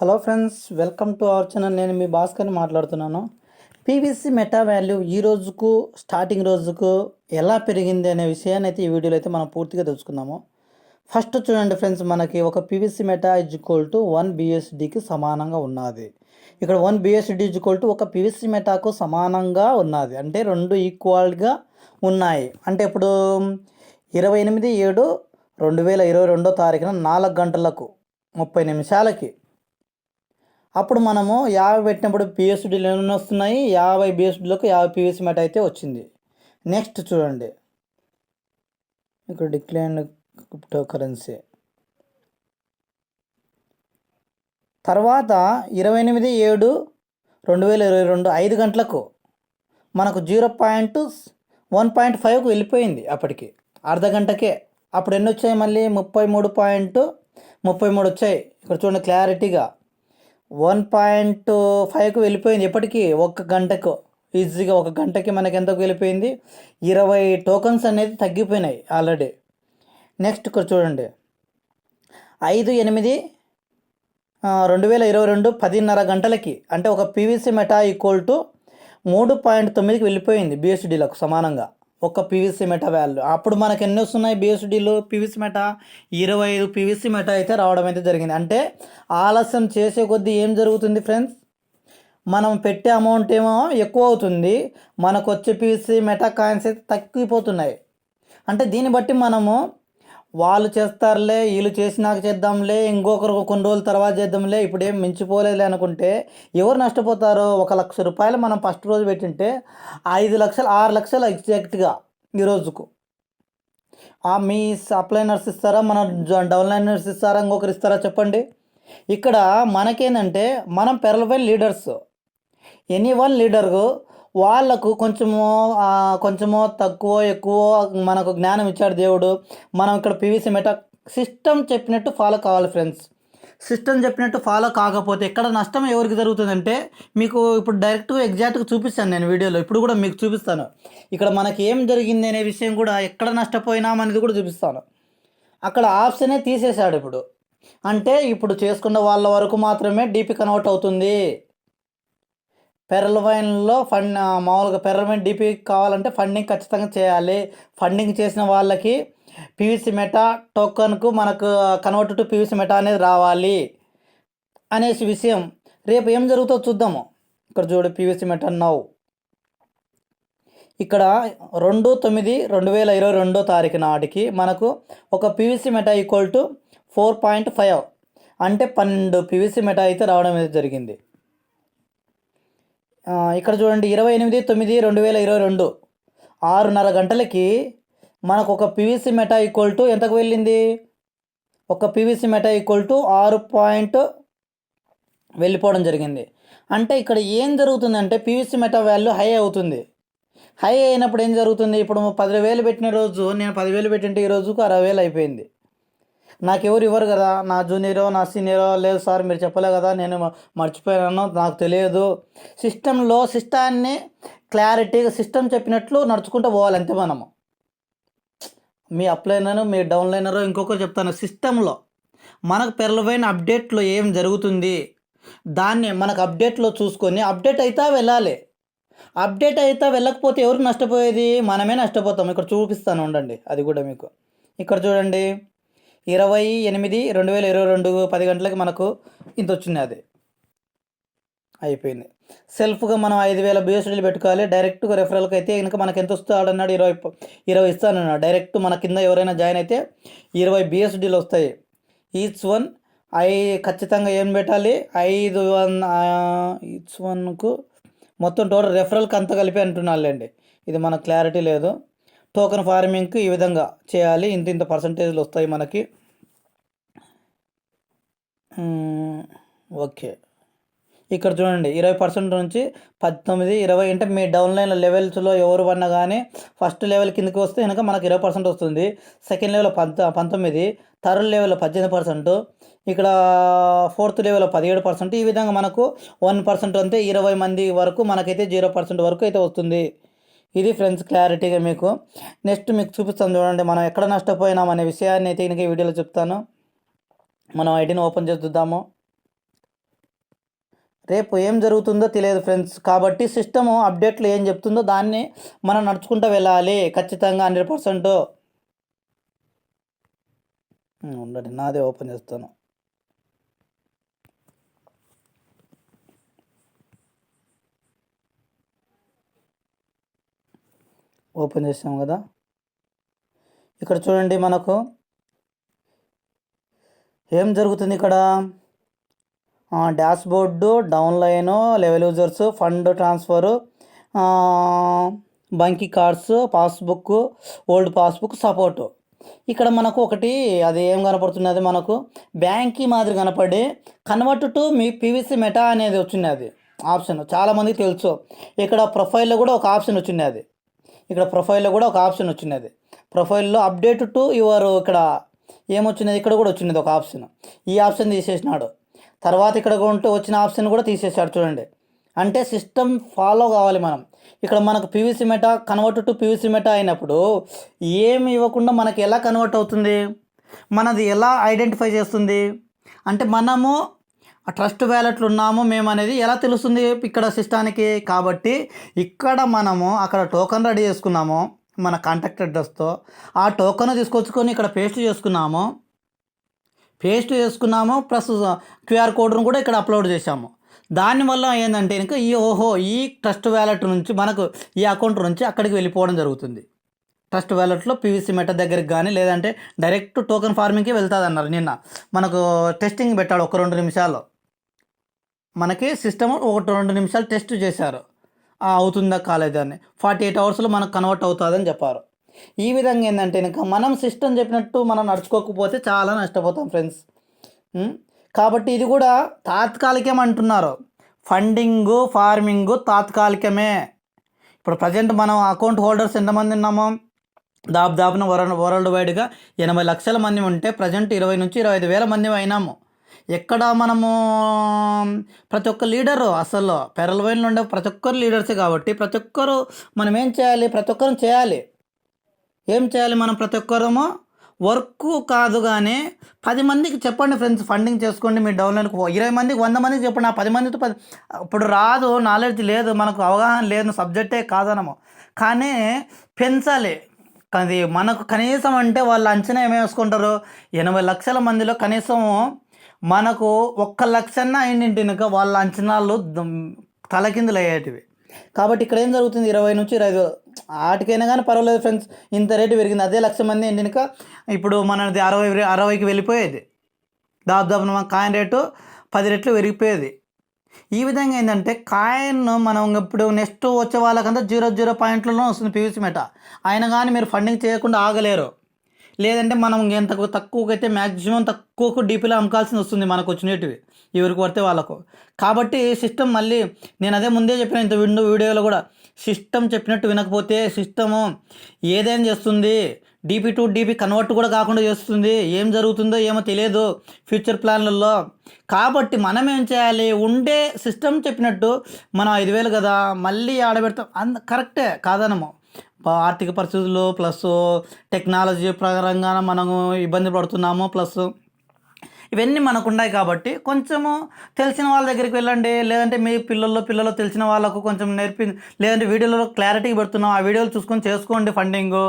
Hello friends welcome to our channel. నేను మీ భాస్కర్ని మాట్లాడుతున్నాను. పీవీసీ మెటా వాల్యూ ఈ రోజుకు స్టార్టింగ్ రోజుకు ఎలా పెరిగింది అనే విషయాన్ని అయితే ఈ వీడియోలో అయితే మనం పూర్తిగా తెలుసుకుందాము. ఫస్ట్ చూడండి ఫ్రెండ్స్ మనకి ఒక PVC meta is equal to one బిఎస్డికి సమానంగా ఉన్నది. ఇక్కడ one BSD is equal to ఒక పీవీసీ మెటాకు సమానంగా ఉన్నది. అంటే రెండు ఈక్వల్గా ఉన్నాయి. అంటే ఇప్పుడు ఇరవై ఎనిమిది ఏడు రెండు వేల ఇరవై రెండో తారీఖున నాలుగు గంటలకు ముప్పై నిమిషాలకి అప్పుడు మనము యాభై పెట్టినప్పుడు పిఎస్డీలు ఎన్ని వస్తున్నాయి. యాభై బిఎస్డీలకు యాభై పిఎస్సీ మ్యాట్ అయితే వచ్చింది. నెక్స్ట్ చూడండి. ఇక్కడ డిక్లైన్ క్రిప్టో కరెన్సీ తర్వాత ఇరవై ఎనిమిది ఏడు రెండు వేల ఇరవై రెండు ఐదు గంటలకు మనకు జీరో పాయింట్ వన్ పాయింట్ ఫైవ్కు వెళ్ళిపోయింది అప్పటికి. అర్ధ గంటకే. అప్పుడు ఎన్ని వచ్చాయి మళ్ళీ? ముప్పై మూడు పాయింట్ ముప్పై మూడు వచ్చాయి. ఇక్కడ చూడండి క్లారిటీగా. వన్ పాయింట్ ఫైవ్కి వెళ్ళిపోయింది ఎప్పటికీ ఒక గంటకు. ఈజీగా ఒక గంటకి మనకి ఎంతకు వెళ్ళిపోయింది? ఇరవై టోకన్స్ అనేది తగ్గిపోయినాయి ఆల్రెడీ. నెక్స్ట్ ఇక్కడ చూడండి. ఐదు ఎనిమిది రెండు వేల ఇరవై రెండు పదిన్నర గంటలకి అంటే ఒక పీవీసీ మెటా ఈక్వల్ టు మూడు పాయింట్ తొమ్మిదికి వెళ్ళిపోయింది బిఎస్డీలకు సమానంగా. ఒక పీవీసీ మెటా వాల్యూ అప్పుడు మనకు ఎన్ని వస్తున్నాయి? బిఎస్డీలు పీవీసీ మెటా ఇరవై ఐదు పీవీసీ మెటా అయితే రావడం అయితే జరిగింది. అంటే ఆలస్యం చేసే కొద్దీ ఏం జరుగుతుంది ఫ్రెండ్స్ మనం పెట్టే అమౌంట్ ఏమో ఎక్కువ అవుతుంది. మనకు వచ్చే పీవీసీ మెటా కాయిన్స్ అయితే తగ్గిపోతున్నాయి. అంటే దీన్ని బట్టి మనము వాళ్ళు చేస్తారులే వీళ్ళు చేసినాక చేద్దాంలే ఇంకొకరు కొన్ని రోజుల తర్వాత చేద్దాంలే ఇప్పుడు ఏం మించిపోలేదులే అనుకుంటే ఎవరు నష్టపోతారు? ఒక లక్ష రూపాయలు మనం ఫస్ట్ రోజు పెట్టింటే ఐదు లక్షలు ఆరు లక్షలు ఎగ్జాక్ట్గా ఈ రోజుకు. ఆ మీ సప్లైనర్స్ ఇస్తారా? మన డౌన్లైనర్స్ ఇస్తారా? ఇంకొకరు ఇస్తారా చెప్పండి. ఇక్కడ మనకేంటంటే మనం పెరలపై లీడర్స్. ఎనీ వన్ లీడరు వాళ్ళకు కొంచెము కొంచెము తక్కువ ఎక్కువ మనకు జ్ఞానం ఇచ్చాడు దేవుడు. మనం ఇక్కడ పీవీసీ మెటా సిస్టమ్ చెప్పినట్టు ఫాలో కావాలి ఫ్రెండ్స్. సిస్టమ్ చెప్పినట్టు ఫాలో కాకపోతే ఎక్కడ నష్టం ఎవరికి జరుగుతుందంటే మీకు ఇప్పుడు డైరెక్ట్గా ఎగ్జాక్ట్గా చూపిస్తాను నేను వీడియోలో. ఇప్పుడు కూడా మీకు చూపిస్తాను. ఇక్కడ మనకి ఏం జరిగింది అనే విషయం కూడా ఎక్కడ నష్టపోయినాం అనేది కూడా చూపిస్తాను. అక్కడ ఆప్షనే తీసేశాడు ఇప్పుడు. అంటే ఇప్పుడు చేసుకున్న వాళ్ళ వరకు మాత్రమే డీపీ కన్వర్ట్ అవుతుంది. పెరల్వైన్లో ఫండ్ మామూలుగా పెరల్వైన్ డీపీ కావాలంటే ఫండింగ్ ఖచ్చితంగా చేయాలి. ఫండింగ్ చేసిన వాళ్ళకి పీవీసీ మెటా టోకన్కు మనకు కన్వర్ట్ టు పీవీసీ మెటా అనేది రావాలి అనేసి విషయం. రేపు ఏం జరుగుతుందో చూద్దాము. ఇక్కడ చూడు పీవీసీ మెటా నౌ ఇక్కడ రెండు తొమ్మిది రెండు వేల ఇరవై రెండో తారీఖు నాటికి మనకు ఒక PVC meta equal to four point five అంటే పన్నెండు పీవీసీ మెటా అయితే రావడం అయితే జరిగింది. ఇక్కడ చూడండి ఇరవై ఎనిమిది తొమ్మిది రెండు వేల ఇరవై రెండు. ఆరున్నర గంటలకి మనకు ఒక పీవీసీ మెటా ఈక్వల్ టు ఎంతకు వెళ్ళింది? ఒక పీవీసీ మెటా ఈక్వల్ టు ఆరు పాయింట్ వెళ్ళిపోవడం జరిగింది. అంటే ఇక్కడ ఏం జరుగుతుందంటే పీవీసీ మెటా వాల్యూ హై అవుతుంది. హై అయినప్పుడు ఏం జరుగుతుంది? ఇప్పుడు పదివేలు పెట్టిన రోజు నేను పదివేలు పెట్టింటే ఈ రోజుకు అరవై వేలు అయిపోయింది. నాకు ఎవరు ఇవ్వరు కదా? నా జూనియరో నా సీనియరో లేదు సార్ మీరు చెప్పలే కదా నేను మర్చిపోయాను నాకు తెలియదు. సిస్టంలో సిస్టాన్ని క్లారిటీగా సిస్టమ్ చెప్పినట్లు నడుచుకుంటూ పోవాలి అంతే మనము. మీ అప్లైనరు మీ డౌన్లైనరో ఇంకొకరు చెప్తాను. సిస్టంలో మనకు పెరలవైన అప్డేట్లో ఏం జరుగుతుంది? దాన్ని మనకు అప్డేట్లో చూసుకొని అప్డేట్ అయితే వెళ్ళాలి. అప్డేట్ అయితే వెళ్ళకపోతే ఎవరు నష్టపోయేది? మనమే నష్టపోతాం. ఇక్కడ చూపిస్తాను ఉండండి. అది కూడా మీకు. ఇక్కడ చూడండి. ఇరవై ఎనిమిది రెండు వేల ఇరవై రెండు పది గంటలకి మనకు ఇంత వచ్చింది అది. అయిపోయింది. సెల్ఫ్గా మనం ఐదు వేల బిఎస్డీలు పెట్టుకోవాలి. డైరెక్ట్గా రెఫరల్కి అయితే ఇంకా మనకి ఎంత వస్తాడు అన్నాడు ఇరవై ఇరవై ఇస్తానన్నాడు. డైరెక్ట్ మన కింద ఎవరైనా జాయిన్ అయితే ఇరవై బిఎస్డీలు వస్తాయి. ఈచ్ వన్ ఐ ఖచ్చితంగా ఏం పెట్టాలి? ఐదు వన్ ఈచ్ వన్కు మొత్తం టోటల్ రెఫరల్కి అంత కలిపి అంటున్నానులేండి ఇది మనకు క్లారిటీ లేదు. టోకెన్ ఫార్మింగ్కి ఈ విధంగా చేయాలి. ఇంత ఇంత పర్సంటేజ్లు వస్తాయి మనకి. ఓకే. ఇక్కడ చూడండి ఇరవై పర్సెంట్ నుంచి పంతొమ్మిది ఇరవై అంటే మీ డౌన్లైన్ లెవెల్స్లో ఎవరు పడినా కానీ ఫస్ట్ లెవెల్ కిందకి వస్తే కనుక మనకి ఇరవై పర్సెంట్ వస్తుంది. సెకండ్ లెవెల్ పంత పంతొమ్మిది థర్డ్ లెవెల్ పద్దెనిమిది పర్సెంట్ ఇక్కడ ఫోర్త్ లెవెల్ పదిహేడు పర్సెంట్. ఈ విధంగా మనకు వన్ పర్సెంట్ అంతే ఇరవై మంది వరకు మనకైతే జీరో పర్సెంట్ వరకు అయితే వస్తుంది. ఇది ఫ్రెండ్స్ క్లారిటీగా మీకు. నెక్స్ట్ మీకు చూపిస్తాను చూడండి మనం ఎక్కడ నష్టపోయినాం అనే విషయాన్ని అయితే కనుక ఈ వీడియోలో చెప్తాను. మనం ఐడిని ఓపెన్ చేసి చూద్దాము. రేపు ఏం జరుగుతుందో తెలియదు ఫ్రెండ్స్. కాబట్టి సిస్టమ్ అప్డేట్లు ఏం చెప్తుందో దాన్ని మనం నడుచుకుంటూ వెళ్ళాలి. ఖచ్చితంగా హండ్రెడ్ పర్సెంట్. ఉండండి నాదే ఓపెన్ చేస్తాను. ఓపెన్ చేసాం కదా. ఇక్కడ చూడండి మనకు ఏం జరుగుతుంది ఇక్కడ? Dashboard downline level users fund transfer bungee cards passbook old passbook support. ఇక్కడ మనకు ఒకటి అది ఏం కనపడుతున్నది మనకు బ్యాంకీ మాదిరి కనపడి కన్వర్ట్ టు మీ పీవీసీ మెటా అనేది వచ్చినది ఆప్షన్. చాలామందికి తెలుసు. ఇక్కడ ప్రొఫైల్లో కూడా ఒక ఆప్షన్ వచ్చినది ఇక్కడ ప్రొఫైల్లో కూడా ఒక ఆప్షన్ వచ్చినది ప్రొఫైల్లో అప్డేట్ టు యువర్ ఇక్కడ ఏమొచ్చినది ఇక్కడ కూడా వచ్చినది ఒక ఆప్షన్. ఈ ఆప్షన్ తీసేసినాడు. తర్వాత ఇక్కడ ఉంటే వచ్చిన ఆప్షన్ కూడా తీసేసాడు చూడండి. అంటే సిస్టమ్ ఫాలో కావాలి మనం. ఇక్కడ మనకు PVC meta convert to PVC meta అయినప్పుడు ఏమి ఇవ్వకుండా మనకి ఎలా కన్వర్ట్ అవుతుంది? మనది ఎలా ఐడెంటిఫై చేస్తుంది? అంటే మనము ట్రస్ట్ వ్యాలెట్లు ఉన్నాము మేము అనేది ఎలా తెలుస్తుంది ఇక్కడ సిస్టానికి? కాబట్టి ఇక్కడ మనము అక్కడ టోకన్ రెడీ చేసుకున్నాము. మన కాంటాక్ట్ అడ్రస్తో ఆ టోకన్ తీసుకొచ్చుకొని ఇక్కడ పేస్ట్ చేసుకున్నాము. పేస్ట్ చేసుకున్నాము ప్లస్ క్యూఆర్ కోడ్ను కూడా ఇక్కడ అప్లోడ్ చేసాము దానివల్ల ఏంటంటే ఇంకా ఈ ఓహో ఈ ట్రస్ట్ వ్యాలెట్ నుంచి మనకు ఈ అకౌంట్ నుంచి అక్కడికి వెళ్ళిపోవడం జరుగుతుంది. ట్రస్ట్ వ్యాలెట్లో పీవీసీ మెట దగ్గరికి కానీ లేదంటే డైరెక్ట్ టోకెన్ ఫార్మింగ్కి వెళ్తుంది అన్నారు నిన్న. మనకు టెస్టింగ్ పెట్టాడు ఒక రెండు నిమిషాలు. మనకి సిస్టమ్ ఒకటి రెండు నిమిషాలు టెస్ట్ చేశారు. అవుతుందా కాలేదా అని. ఫార్టీ ఎయిట్ అవర్స్లో మనకు కన్వర్ట్ అవుతుందని చెప్పారు. ఈ విధంగా ఏంటంటే ఇంకా మనం సిస్టమ్ చెప్పినట్టు మనం నడుచుకోకపోతే చాలా నష్టపోతాం ఫ్రెండ్స్ కాబట్టి ఇది కూడా తాత్కాలికం అంటున్నారు. ఫండింగు ఫార్మింగు తాత్కాలికమే. ఇప్పుడు ప్రజెంట్ మనం అకౌంట్ హోల్డర్స్ ఎంతమంది ఉన్నామో? దాదాపున వరల్డ్ వరల్డ్ వైడ్గా ఎనభై లక్షల మంది ఉంటే ప్రజెంట్ ఇరవై నుంచి ఇరవై ఐదు వేల మంది అయినాము. ఎక్కడ మనము ప్రతి ఒక్క లీడరు అసలు పెరల్వైన్లో ఉండే ప్రతి ఒక్కరు లీడర్సే కాబట్టి ప్రతి ఒక్కరు మనం ఏం చేయాలి? ప్రతి ఒక్కరు చేయాలి. ఏం చేయాలి మనం ప్రతి ఒక్కరము? వర్క్ కాదు కానీ పది మందికి చెప్పండి ఫ్రెండ్స్ ఫండింగ్ చేసుకోండి మీ డౌన్లైన్కి ఇరవై మందికి వంద మందికి చెప్పండి. ఆ పది మందితో పది ఇప్పుడు రాదు నాలెడ్జ్ లేదు మనకు అవగాహన లేదు సబ్జెక్టే కాదనము. కానీ పెంచాలి. అది మనకు కనీసం అంటే వాళ్ళు అంచనా ఏమేసుకుంటారు? ఎనభై లక్షల మందిలో కనీసం మనకు ఒక్క లక్షన్న అయింటినక వాళ్ళ అంచనాలు తలకిందులు అయ్యేటివి కాబట్టి ఇక్కడ ఏం జరుగుతుంది? ఇరవై నుంచి ఇరవై ఆటికైనా కానీ పర్వాలేదు ఫ్రెండ్స్ ఇంత రేటు పెరిగింది. అదే లక్ష మంది ఎండినక ఇప్పుడు మనది అరవై అరవైకి వెళ్ళిపోయేది. దాదాపు మన కాయిన్ రేటు పది రెట్లు పెరిగిపోయేది. ఈ విధంగా ఏంటంటే కాయిన్ మనం ఇప్పుడు నెక్స్ట్ వచ్చే వాళ్ళకంతా జీరో జీరో పాయింట్లలో వస్తుంది పీవీసీ మెట అయినా కానీ మీరు ఫండింగ్ చేయకుండా ఆగలేరు. లేదంటే మనం ఎంత తక్కువకైతే మ్యాక్సిమం తక్కువకు డీపీలో అమ్మకాల్సి వస్తుంది మనకు వచ్చినవి ఎవరికి పడితే వాళ్ళకు. కాబట్టి సిస్టమ్ మళ్ళీ నేను అదే ముందే చెప్పిన ఇంత విండో వీడియోలో కూడా సిస్టమ్ చెప్పినట్టు వినకపోతే సిస్టము ఏదైనా చేస్తుంది? డీపీ టు డీపీ కన్వర్ట్ కూడా కాకుండా చేస్తుంది. ఏం జరుగుతుందో ఏమో తెలియదు ఫ్యూచర్ ప్లాన్లలో. కాబట్టి మనం ఏం చేయాలి? ఉండే సిస్టమ్ చెప్పినట్టు మనం ఐదు వేలు కదా మళ్ళీ ఆడబెడతాం. అంద కరెక్టే కాదనము. ఆర్థిక పరిస్థితులు ప్లస్ టెక్నాలజీ ప్రకారంగా మనము ఇబ్బంది పడుతున్నాము ప్లస్ ఇవన్నీ మనకు ఉన్నాయి కాబట్టి కొంచెము తెలిసిన వాళ్ళ దగ్గరికి వెళ్ళండి. లేదంటే మీ పిల్లల్లో పిల్లలు తెలిసిన వాళ్ళకు కొంచెం నేర్పి లేదంటే వీడియోలో క్లారిటీ పెడుతున్నాం. ఆ వీడియోలు చూసుకొని చేసుకోండి ఫండింగ్.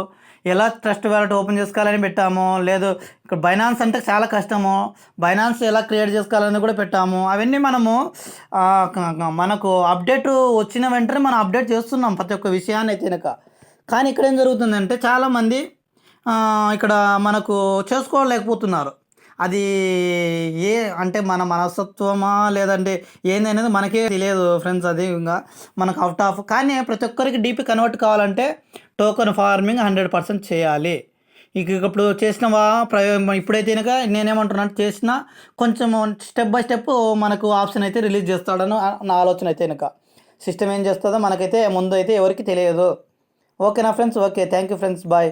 ఎలా ట్రస్ట్ వ్యాలెట్ ఓపెన్ చేసుకోవాలని పెట్టాము. లేదు ఇక్కడ బైనాన్స్ అంటే చాలా కష్టము. బైనాన్స్ ఎలా క్రియేట్ చేసుకోవాలని కూడా పెట్టాము. అవన్నీ మనము మనకు అప్డేట్ వచ్చిన వెంటనే మనం అప్డేట్ చేస్తున్నాం ప్రతి ఒక్క విషయాన్ని అయితే కనుక కానీ ఇక్కడ ఏం జరుగుతుందంటే చాలామంది ఇక్కడ మనకు చేసుకోలేకపోతున్నారు. అది ఏ అంటే మన మనస్తత్వమా లేదంటే ఏందనేది మనకే తెలియదు ఫ్రెండ్స్ అది ఇంకా మనకు అవుట్ ఆఫ్ కానీ ప్రతి ఒక్కరికి డీపీ కన్వర్ట్ కావాలంటే టోకెన్ ఫార్మింగ్ హండ్రెడ్ పర్సెంట్ చేయాలి. ఇక ఇప్పుడు చేసినవా ప్రయో ఇప్పుడైతే కనుక నేనేమంటున్నాను చేసిన కొంచెం స్టెప్ బై స్టెప్ మనకు ఆప్షన్ అయితే రిలీజ్ చేస్తాడని నా ఆలోచన అయితే కనుక. సిస్టమ్ ఏం చేస్తుందో మనకైతే ముందు అయితే ఎవరికి తెలియదు. ఓకేనా friends okay thank you friends bye